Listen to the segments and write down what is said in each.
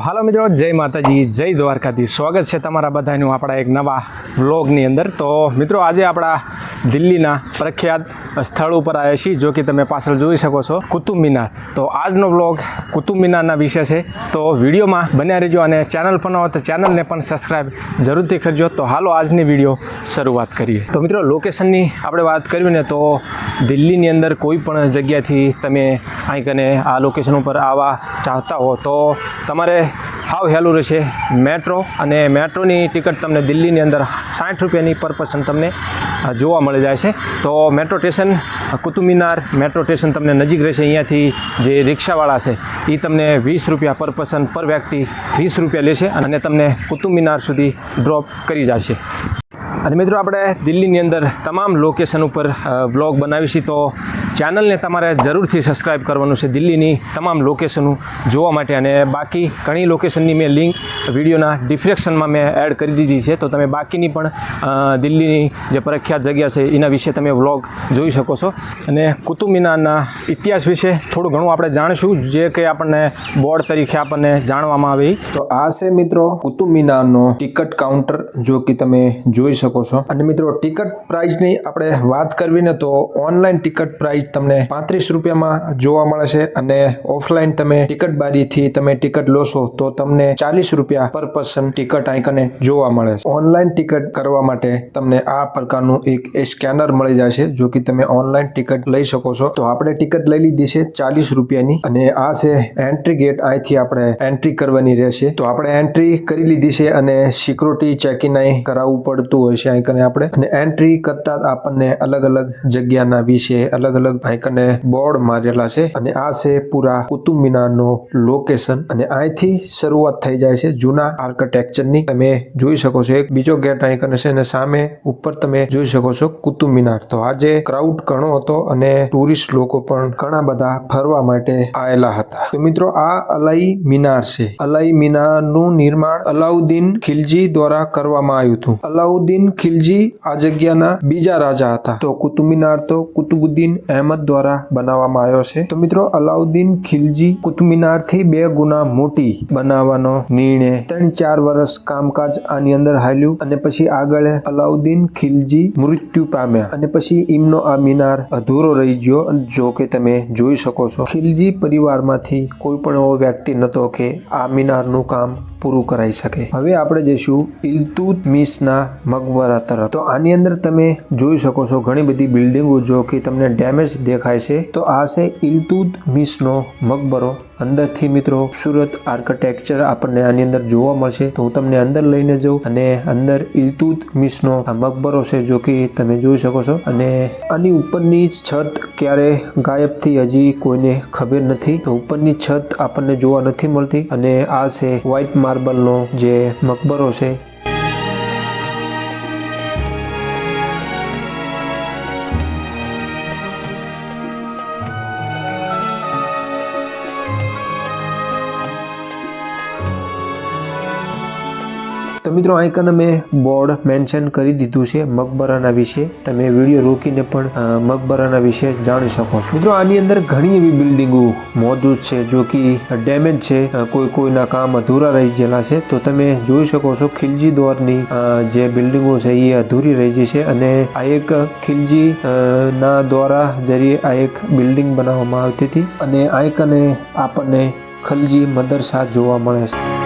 હાલો મિત્રો, જય માતાજી, જય દ્વારકાધીશ. સ્વાગત છે તમારા બધાનું આપણા એક નવા વ્લોગની અંદર. તો મિત્રો, આજે આપણા દિલ્હીના પ્રખ્યાત સ્થળ ઉપર આવ્યા છીએ, જો કે તમે પાછળ જોઈ શકો છો કુતુબ મિનાર તો આજનો વ્લોગ કુતુબ મિનારના વિશે છે. તો વિડીયોમાં બન્યા રહેજો અને ચેનલ ન હોય તો ચેનલને પણ સબસ્ક્રાઈબ જરૂરથી કરજો. તો હાલો, આજની વીડિયો શરૂઆત કરીએ. તો મિત્રો, લોકેશનની આપણે વાત કરવી ને, તો દિલ્હીની અંદર કોઈ પણ જગ્યાથી તમે અહીં કને આ લોકેશન ઉપર આવવા ચાહતા હો, તો તમારે હાવ હેલું રહેશે. મેટ્રો અને મેટ્રોની ટિકિટ તમને દિલ્હીની અંદર સાઠ રૂપિયાની પર પર્સન તમને જોવા મળી જાય છે. તો metro station, Qutub Minar metro station તમને નજીક રહેશે. અહીંયાથી જે રિક્ષાવાળા છે એ તમને વીસ રૂપિયા પર પર્સન, પર વ્યક્તિ વીસ રૂપિયા લેશે અને તમને કુતુબ મિનાર સુધી ડ્રોપ કરી જશે. અને મિત્રો આપણે દિલ્હીની અંદર તમામ લોકેશન ઉપર બ્લોગ બનાવીશું તો ચેનલને તમારે જરૂરથી સબસ્ક્રાઈબ કરવાનું છે દિલ્હીની તમામ લોકેશનો જોવા માટે. અને બાકી ઘણી લોકેશનની મેં લિંક વિડીયોના ડિસ્ક્રિપ્શનમાં મેં એડ કરી દીધી છે. તો તમે બાકીની પણ દિલ્હીની જે પ્રખ્યાત જગ્યા છે એના વિશે તમે વ્લોગ જોઈ શકો છો. અને કુતુબ મિનારના ઇતિહાસ વિશે થોડું ઘણું આપણે જાણીશું, જે કે આપણને બોર્ડ તરીકે આપણને જાણવામાં આવે. તો આ છે મિત્રો કુતુબ મિનારનો ટિકટ કાઉન્ટર જો કે તમે જોઈ શકો છો. અને મિત્રો, ટિકટ પ્રાઇસની આપણે વાત કરવી ને તો ઓનલાઈન ટિકટ પ્રાઇસ તમને પાંત્રીસ રૂપિયામાં જોવા મળે છે અને ઓફલાઈન તમે ટિકટ બારીથી તમે ટિકટ લોશો તો તમને ચાલીસ રૂપિયા પર પર્સન ટિકટ આઈકને જોવા મળે છે. ઓનલાઈન ટિકટ કરવા માટે તમને આ પ્રકારનું એક સ્કેનર મળી જાય છે, જો કે તમે ઓનલાઈન ટિકટ લઈ શકો છો. તો આપણે ટિકટ લઈ લીધી છે ચાલીસ રૂપિયાની અને આ છે એન્ટ્રી ગેટ અહીંથી આપણે એન્ટ્રી કરવાની રહેશે. તો આપણે એન્ટ્રી કરી લીધી છે અને સિક્યુરિટી ચેકિંગ કરાવવું પડતું હોય છે આઈકને આપણે. અને એન્ટ્રી કરતા આપણને અલગ અલગ જગ્યાના વિશે અલગ અલગ આઈકને બોર્ડ મારેલા છે. અને આ છે પૂરા કુતુબ મિનારનો લોકેશન અને અહીંથી શરૂઆત થઈ જાય છે જૂના આર્કિટેક્ચરની તમે જોઈ શકો છો એક બીજો ગેટ આઈકન કને છે અને સામે ઉપર તમે જોઈ શકો છો કુતુબ મિનાર તો આજે ક્રાઉડ ઘણો હતો અને ટુરિસ્ટ લોકો પણ ઘણા બધા ફરવા માટે આવેલા હતા. તો મિત્રો આ અલાઈ મિનાર છે. અલાઈ મિનારનું નિર્માણ અલાઉદ્દીન ખિલજી દ્વારા કરવામાં આવ્યું હતું. અલાઉદ્દીન ખિલજી આ જગ્યાના બીજા રાજા હતા. તો કુતુબ તો કુતુબુદ્દીન અહેમદ દ્વારા બનાવવામાં આવ્યો છે. તો મિત્રો, અલાઉદ્દીન ખિલજી કુતુબથી બે ગુના મોટી બનાવવાનો નિર્ણય ત્રણ ચાર વર્ષ કામકાજ આની અંદર હાલ્યું અને પછી આગળ અલાઉદ્દીન ખિલજી મૃત્યુ પામ્યા અને પછી એમનો આ મિનાર અધૂરો રહી ગયો. જો કે તમે જોઈ શકો છો, ખિલજી પરિવારમાંથી કોઈ પણ એવો વ્યક્તિ નહોતો કે આ મિનારનું કામ પૂરું કરાઈ શકે. હવે આપણે જઈશું ઇલ્તુતમિશના મકબરા તરફ તો આની અંદર તમે જોઈ શકો છો ઘણી બધી બિલ્ડિંગો જો કે તમને ડેમેજ દેખાય છે, તો આ છે ઇલ્તુતમિશનો મકબરો. અંદરથી મિત્રો, સુરત આર્કિટેક્ચર આપણને આની અંદર જોવા મળશે. તો હું તમને અંદર લઈને જાઉં અને અંદર ઇલ્તુતમિશનો આ મકબરો છે જો કે તમે જોઈ શકો છો. અને આની ઉપરની છત ક્યારે ગાયબ થઈ હજી કોઈને ખબર નથી. તો ઉપરની છત આપણને જોવા નથી મળતી. અને આ છે વ્હાઇટ માર્બલનો જે મકબરો છે તો મિત્રો અહીં કને મેં બોર્ડ મેન્શન કરી દીધું છે મકબરાના વિશે. તમે વીડિયો રોકીને પણ મકબરાના વિશે જાણી શકો છો. મિત્રો આની અંદર ઘણી એવી બિલ્ડિંગો મોજૂદ છે જો કે ડેમેજ છે કોઈ કોઈના કામ અધૂરા રહી ગયેલા છે. તો તમે જોઈ શકો છો ખિલજી દોરની જે બિલ્ડિંગો છે એ અધૂરી રહી ગઈ છે અને આ એક ખિલજી ના દ્વારા જરીએ આ એક બિલ્ડિંગ બનાવવામાં આવતી હતી. અને આ કને આપણને ખલજી મદરસા જોવા મળે છે.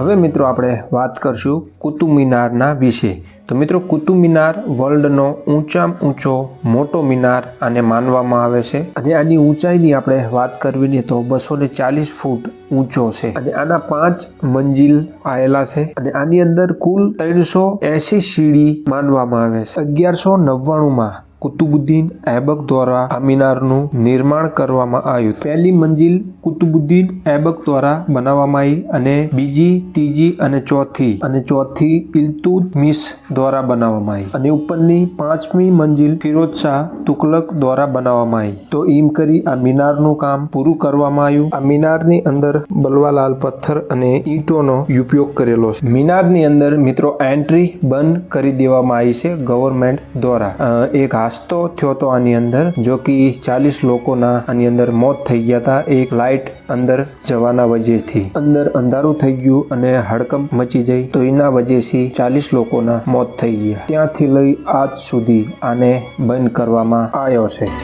હવે મિત્રો આપણે વાત કરશું કુતુબ મિનારના વિશે. તો મિત્રો કુતુબ મિનાર વર્લ્ડનો ઊંચામાં ઊંચો, મોટો મિનાર આને માનવામાં આવે છે. અને આની ઊંચાઈની આપણે વાત કરવીને તો બસો ને ચાલીસ ફૂટ ઊંચો છે. અને આના પાંચ મંજિલ આવેલા છે. અને આની અંદર કુલ ત્રણસો એસી સીડી માનવામાં આવે છે. અગિયારસો નવ્વાણું માં કુતુબુદ્દીન એબક દ્વારા આ મિનારનું નિર્માણ કરવામાં આવ્યું પહેલી મંજિલ કુતુબુદ્દીન એબક દ્વારા બનાવવામાં આવી અને બીજી, ત્રીજી અને ચોથી અને ચોથી ઇલતુતમિશ દ્વારા બનાવવામાં આવી અને ઉપરની પાંચમી મંજિલ ફિરોજ શાહ તુકલક દ્વારા બનાવવામાં આવી. તો એમ કરી આ મિનારનું કામ પૂરું કરવામાં આવ્યું. આ મિનારની અંદર બલવાલાલ પથ્થર અને ઈંટોનો ઉપયોગ કરેલો છે. મિનારની અંદર મિત્રો એન્ટ્રી બંધ કરી દેવામાં આવી છે ગવર્મેન્ટ દ્વારા. એક હાથ હાસ્તો થયો તો આની અંદર, જો કે ચાલીસ લોકોના આની અંદર મોત થઈ ગયા હતા. એક લાઇટ અંદર જવાના વજેથી અંદર અંધારું થઈ ગયું અને હડકંપ મચી જઈ, તો એના વજેથી ચાલીસ લોકોના મોત થઈ ગયા. ત્યાંથી લઈ આજ સુધી આને બંધ કરવામાં આવ્યો છે.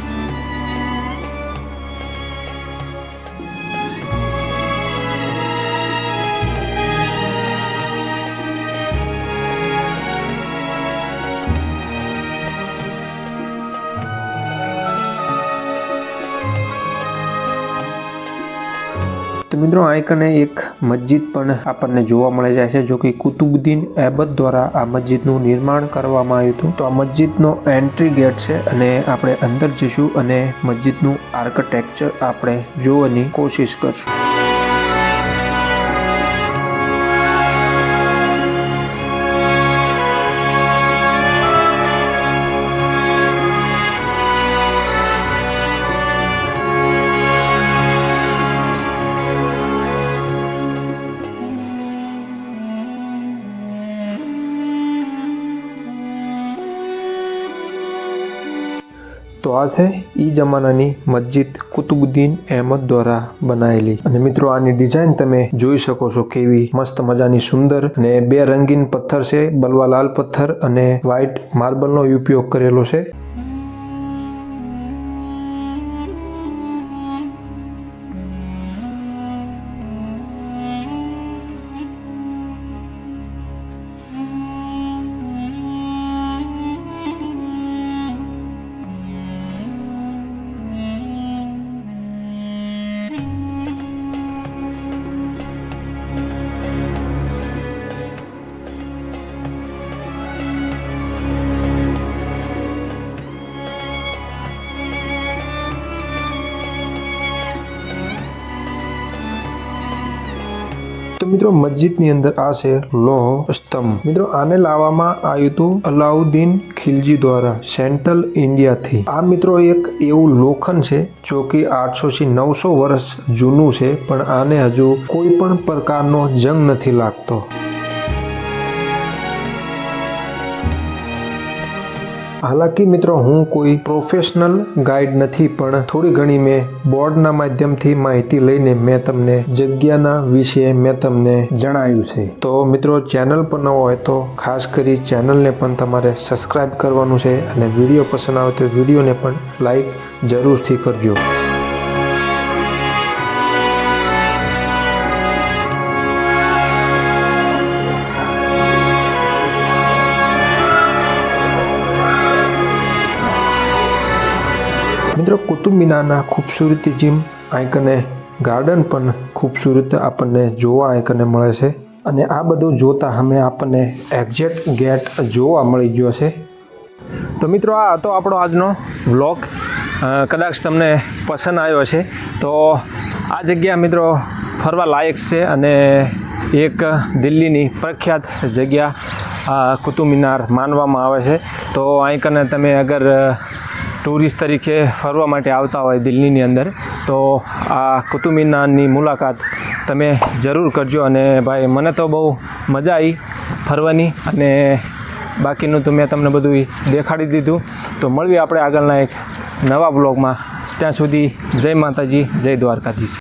તો મિત્રો આ કને એક મસ્જિદ પણ આપણને જોવા મળે જાય છે જો કે કુતુબુદ્દીન એબદ દ્વારા આ મસ્જિદનું નિર્માણ કરવામાં આવ્યું હતું. તો આ મસ્જિદનો એન્ટ્રી ગેટ છે અને આપણે અંદર જઈશું અને મસ્જિદનું આર્કિટેક્ચર આપણે જોવાની કોશિશ કરશું. તો આ છે એ જમાનાની મસ્જિદ કુતુબુદ્દીન અહેમદ દ્વારા બનાવેલી અને મિત્રો, આની ડિઝાઇન તમે જોઈ શકો છો કેવી મસ્ત મજાની સુંદર અને બે રંગીન પથ્થર છે બલવા લાલ પથ્થર અને વ્હાઇટ માર્બલનો ઉપયોગ કરેલો છે. તો મિત્રો મસ્જિદની અંદર આ છે લોહ સ્તંભ. મિત્રો આને લાવવામાં આવ્યું હતું અલાઉદ્દીન ખિલજી દ્વારા સેન્ટ્રલ ઇન્ડિયાથી. આ મિત્રો એક એવું લોખંડ છે જો કે આઠસો થી નવસો વર્ષ જૂનું છે, પણ આને હજુ કોઈ પણ પ્રકારનો જંગ નથી લાગતો. હાલાકી મિત્રો, હું કોઈ પ્રોફેશનલ ગાઈડ નથી, પણ થોડી ઘણી મેં બોર્ડના માધ્યમથી માહિતી લઈને મેં તમને જગ્યાના વિશે મેં તમને જણાવ્યું છે. તો મિત્રો, ચેનલ પર ન હોય તો ખાસ કરી ચેનલને પણ તમારે સબસ્ક્રાઇબ કરવાનું છે અને વીડિયો પસંદ આવે તો વિડીયોને પણ લાઈક જરૂરથી કરજો. મિત્રો કુતુબ મિનારના ખૂબસૂરતી જીમ આંકને ગાર્ડન પણ ખૂબસૂરત આપણને જોવા આંકને મળે છે અને આ બધું જોતા અમે આપણને એક્ઝેક્ટ ગેટ જોવા મળી ગયો છે. તો મિત્રો, આ હતો આપણો આજનો વ્લોગ કદાચ તમને પસંદ આવ્યો છે. તો આ જગ્યા મિત્રો ફરવા લાયક છે અને એક દિલ્હીની પ્રખ્યાત જગ્યા કુતુબ મિનાર માનવામાં આવે છે. તો અહીં તમે અગર ટુરિસ્ટ તરીકે ફરવા માટે આવતા હોય દિલ્હીની અંદર, તો આ કુતુબ મિનારની મુલાકાત તમે જરૂર કરજો અને ભાઈ, મને તો બહુ મજા આવી ફરવાની અને બાકીનું તો મેં તમને બધું દેખાડી દીધું. તો મળીએ આપણે આગળના એક નવા બ્લોગમાં ત્યાં સુધી જય માતાજી, જય દ્વારકાધીશ.